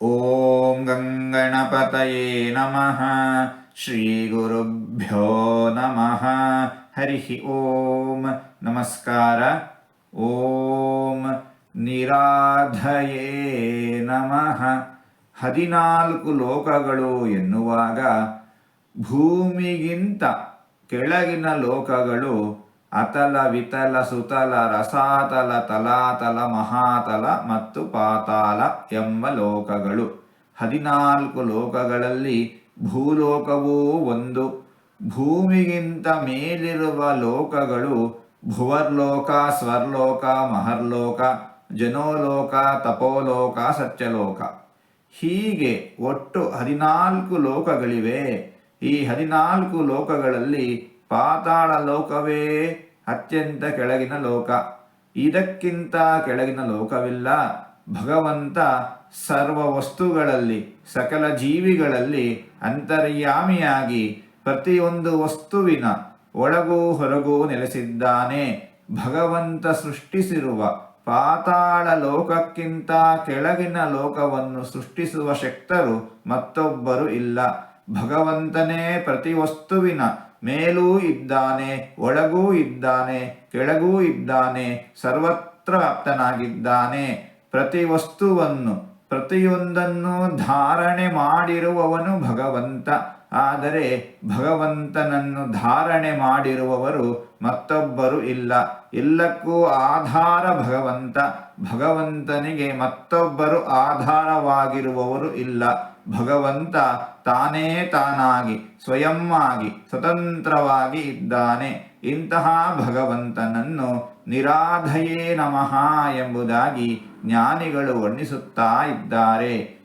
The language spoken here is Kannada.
ॐ गङ्गणपतये नमः श्रीगुरुभ्यो नमः हरिः ॐ ನಮಸ್ಕಾರ ಓಂ ನಿರಾಧಯೇ ನಮಃ ಹದಿನಾಲ್ಕು ಲೋಕಗಳು ಎನ್ನುವಾಗ ಭೂಮಿಗಿಂತ ಕೆಳಗಿನ ಲೋಕಗಳು ಅತಲ, ವಿತಲ, ಸುತಲ, ರಸಾತಲ, ತಲಾತಲ, ಮಹಾತಲ ಮತ್ತು ಪಾತಾಲ ಎಂಬ ಲೋಕಗಳು. ಹದಿನಾಲ್ಕು ಲೋಕಗಳಲ್ಲಿ ಭೂಲೋಕವೂ ಒಂದು. ಭೂಮಿಗಿಂತ ಮೇಲಿರುವ ಲೋಕಗಳು ಭುವರ್ಲೋಕ, ಸ್ವರ್ಲೋಕ, ಮಹರ್ಲೋಕ, ಜನೋಲೋಕ, ತಪೋಲೋಕ, ಸತ್ಯಲೋಕ. ಹೀಗೆ ಒಟ್ಟು ಹದಿನಾಲ್ಕು ಲೋಕಗಳಿವೆ. ಈ ಹದಿನಾಲ್ಕು ಲೋಕಗಳಲ್ಲಿ ಪಾತಾಳ ಲೋಕವೇ ಅತ್ಯಂತ ಕೆಳಗಿನ ಲೋಕ. ಇದಕ್ಕಿಂತ ಕೆಳಗಿನ ಲೋಕವಿಲ್ಲ. ಭಗವಂತ ಸರ್ವ ವಸ್ತುಗಳಲ್ಲಿ, ಸಕಲ ಜೀವಿಗಳಲ್ಲಿ ಅಂತರ್ಯಾಮಿಯಾಗಿ ಪ್ರತಿಯೊಂದು ವಸ್ತುವಿನ ಒಳಗೂ ಹೊರಗೂ ನೆಲೆಸಿದ್ದಾನೆ. ಭಗವಂತ ಸೃಷ್ಟಿಸಿರುವ ಪಾತಾಳ ಲೋಕಕ್ಕಿಂತ ಕೆಳಗಿನ ಲೋಕವನ್ನು ಸೃಷ್ಟಿಸುವ ಶಕ್ತರು ಮತ್ತೊಬ್ಬರು ಇಲ್ಲ. ಭಗವಂತನೇ ಪ್ರತಿ ವಸ್ತುವಿನ ಮೇಲೂ ಇದ್ದಾನೆ ಒಳಗೂ ಇದ್ದಾನೆ ಕೆಳಗೂ ಇದ್ದಾನೆ ಸರ್ವತ್ರ ಆಪ್ತನಾಗಿದ್ದಾನೆ. ಪ್ರತಿ ವಸ್ತುವನ್ನು ಪ್ರತಿಯೊಂದನ್ನು ಧಾರಣೆ ಮಾಡಿರುವವನು ಭಗವಂತ. ಆದರೆ ಭಗವಂತನನ್ನು ಧಾರಣೆ ಮಾಡಿರುವವರು ಮತ್ತೊಬ್ಬರು ಇಲ್ಲ. ಎಲ್ಲಕ್ಕೂ ಆಧಾರ ಭಗವಂತ. ಭಗವಂತನಿಗೆ ಮತ್ತೊಬ್ಬರು ಆಧಾರವಾಗಿರುವವರು ಇಲ್ಲ. ಭಗವಂತ ತಾನೇ ತಾನಾಗಿ, ಸ್ವಯಂ ಆಗಿ, ಸ್ವತಂತ್ರವಾಗಿ ಇದ್ದಾನೆ. ಇಂತಹ ಭಗವಂತನನ್ನು ನಿರಾಧಯೇ ನಮಃ ಎಂಬುದಾಗಿ ಜ್ಞಾನಿಗಳು ವರ್ಣಿಸುತ್ತಾ ಇದ್ದಾರೆ.